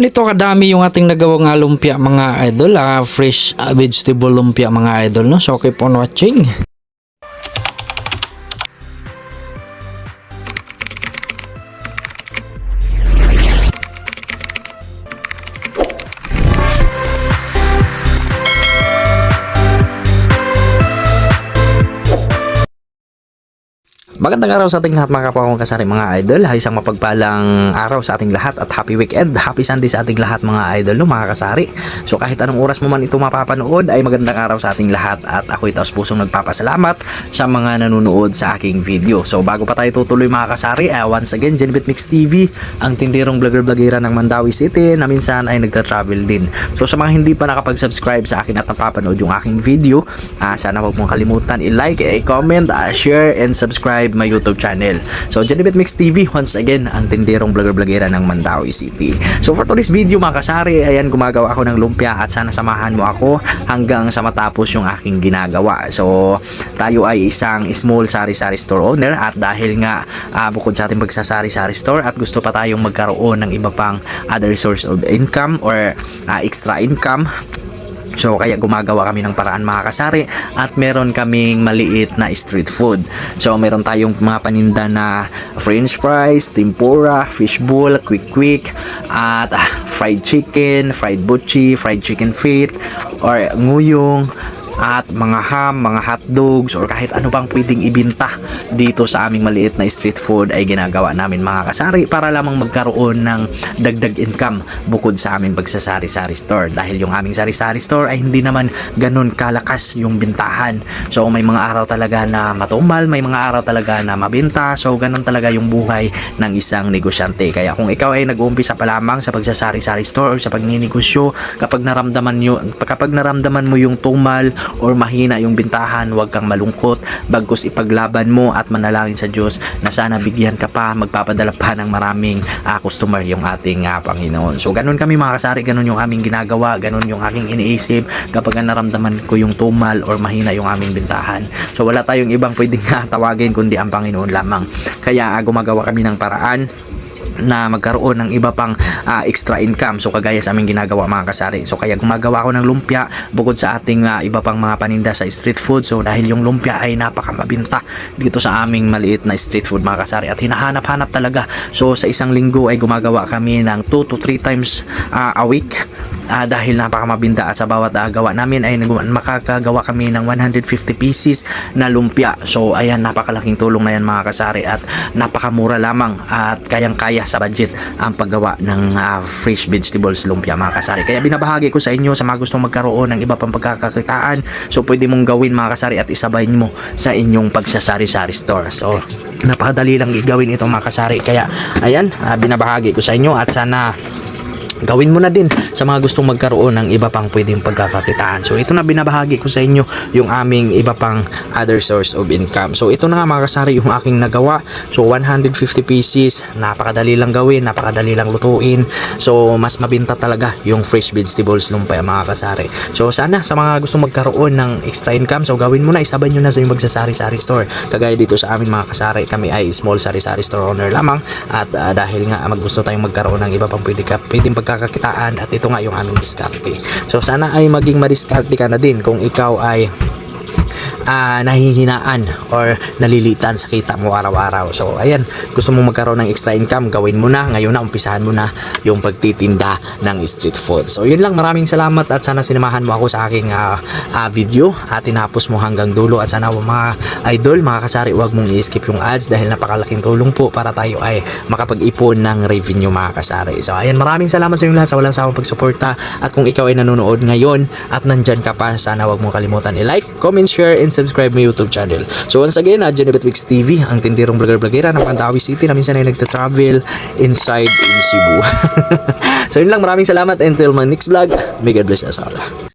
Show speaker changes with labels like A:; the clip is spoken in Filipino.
A: Ganito kadami yung ating nagawang lumpia mga idol, ah, fresh ah, vegetable lumpia mga idol no. So keep on watching. Magandang araw sa ating lahat mga kapwa kong kasari mga idol. Ay isang mapagpalang araw sa ating lahat at happy weekend. Happy Sunday sa ating lahat mga idol no mga kasari. So kahit anong oras mo man ito mapapanood ay magandang araw sa ating lahat at ako itaos pusong nagpapasalamat sa mga nanonood sa aking video. So bago pa tayo tutuloy mga kasari, uh, once again Genbit Mix TV, ang tindirong vlogger-vlogera ng Mandawi City na minsan ay nagta-travel din. So sa mga hindi pa nakapag-subscribe sa akin at napapanood yung aking video, uh, sana huwag mong kalimutan i-like, i-comment, uh, share, and subscribe my YouTube channel. So, Janibet Mix TV, once again, ang tindirong vlogger-vlogera ng Mandawi City. So, for today's video mga kasari, ayan, gumagawa ako ng lumpia at sana samahan mo ako hanggang sa matapos yung aking ginagawa. So, tayo ay isang small sari-sari store owner at dahil nga ah, bukod sa ating pagsasari-sari store at gusto pa tayong magkaroon ng iba pang other source of income or ah, extra income, So kaya gumagawa kami ng paraan mga kasari at meron kaming maliit na street food. So meron tayong mga paninda na french fries, tempura, fishbowl, quick quick at ah, fried chicken, fried butchi, fried chicken feet or nguyong at mga ham, mga hot dogs or kahit ano bang pwedeng ibinta dito sa aming maliit na street food ay ginagawa namin mga kasari para lamang magkaroon ng dagdag income bukod sa aming pagsasari-sari store. Dahil yung aming sari-sari store ay hindi naman ganun kalakas yung bintahan. So may mga araw talaga na matumal may mga araw talaga na mabenta so ganun talaga yung buhay ng isang negosyante. Kaya kung ikaw ay nag-uumpisa pa lamang sa pagsasari-sari store or sa pagninegosyo kapag naramdaman nyo kapag naramdaman mo yung tumal or mahina yung bintahan, huwag kang malungkot, bagkus ipaglaban mo at manalangin sa Diyos na sana bigyan ka pa, magpapadala pa ng maraming ah, customer yung ating ah, Panginoon. So ganun kami mga kasari, ganun yung aming ginagawa, ganun yung aking iniisip kapag naramdaman ko yung tumal or mahina yung aming bintahan. So wala tayong ibang pwedeng ah, tawagin kundi ang Panginoon lamang. Kaya ah, gumagawa kami ng paraan na magkaroon ng iba pang ah, extra income. So kagaya sa aming ginagawa mga kasari. So kaya gumagawa ako ng lumpia bukod sa ating ah, iba pang mga paninda sa street food. So dahil yung lumpia ay napakamabinta dito sa aming maliit na street food mga kasari at hinahanap-hanap talaga. So sa isang linggo ay gumagawa kami ng 2 to 3 times ah, a week Ah, dahil napakamabinta at sa bawat ah, gawa namin ay makakagawa kami ng 150 pieces na lumpia. So ayan napakalaking tulong na yan mga kasari at napakamura lamang at kayang-kaya sa budget ang paggawa ng ah, fresh vegetables lumpia mga kasari. Kaya binabahagi ko sa inyo sa mga gustong magkaroon ng iba pang pagkakakitaan. So pwede mong gawin mga kasari at isabay mo sa inyong pagsasari-sari store. So napakadali lang gawin ito mga kasari. Kaya ayan ah, binabahagi ko sa inyo at sana gawin mo na din sa mga gustong magkaroon ng iba pang pwedeng pagkakakitaan. So ito na binabahagi ko sa inyo yung aming iba pang other source of income. So ito na nga mga kasari yung aking nagawa. So 150 pieces, napakadali lang gawin, napakadali lang lutuin. So mas mabinta talaga yung fresh vegetables lumpia mga kasari. So sana sa mga gustong magkaroon ng extra income, so gawin mo na, isabay nyo na sa yung magsasari-sari store. Kagaya dito sa amin mga kasari, kami ay small sari-sari store owner lamang at ah, dahil nga mag gusto tayong magkaroon ng iba pang pwede ka, pwedeng pagkakakitaan at ito nga yung aming diskarte. So sana ay maging madiskarte ka na din kung ikaw ay ah, nahihinaan or nalilitan sa kita mo araw-araw. So, ayan, gusto mo magkaroon ng extra income, gawin mo na. Ngayon na, umpisahan mo na yung pagtitinda ng street food. So, yun lang. Maraming salamat at sana sinamahan mo ako sa aking ah, ah, video at tinapos mo hanggang dulo. At sana mga idol, mga kasari, huwag mong i-skip yung ads dahil napakalaking tulong po para tayo ay makapag-ipon ng revenue mga kasari. So, ayan, maraming salamat sa inyong lahat sa walang sawang pagsuporta. At kung ikaw ay nanonood ngayon at nandyan ka pa, sana huwag mo kalimutan i-like, comment, share, and subscribe my YouTube channel. So once again, uh, Jennifer Wix TV, ang tindirong vlogger-vlogera ng Pandawi City na minsan ay nagta-travel inside in Cebu. so yun lang, maraming salamat until my next vlog. May God bless us all.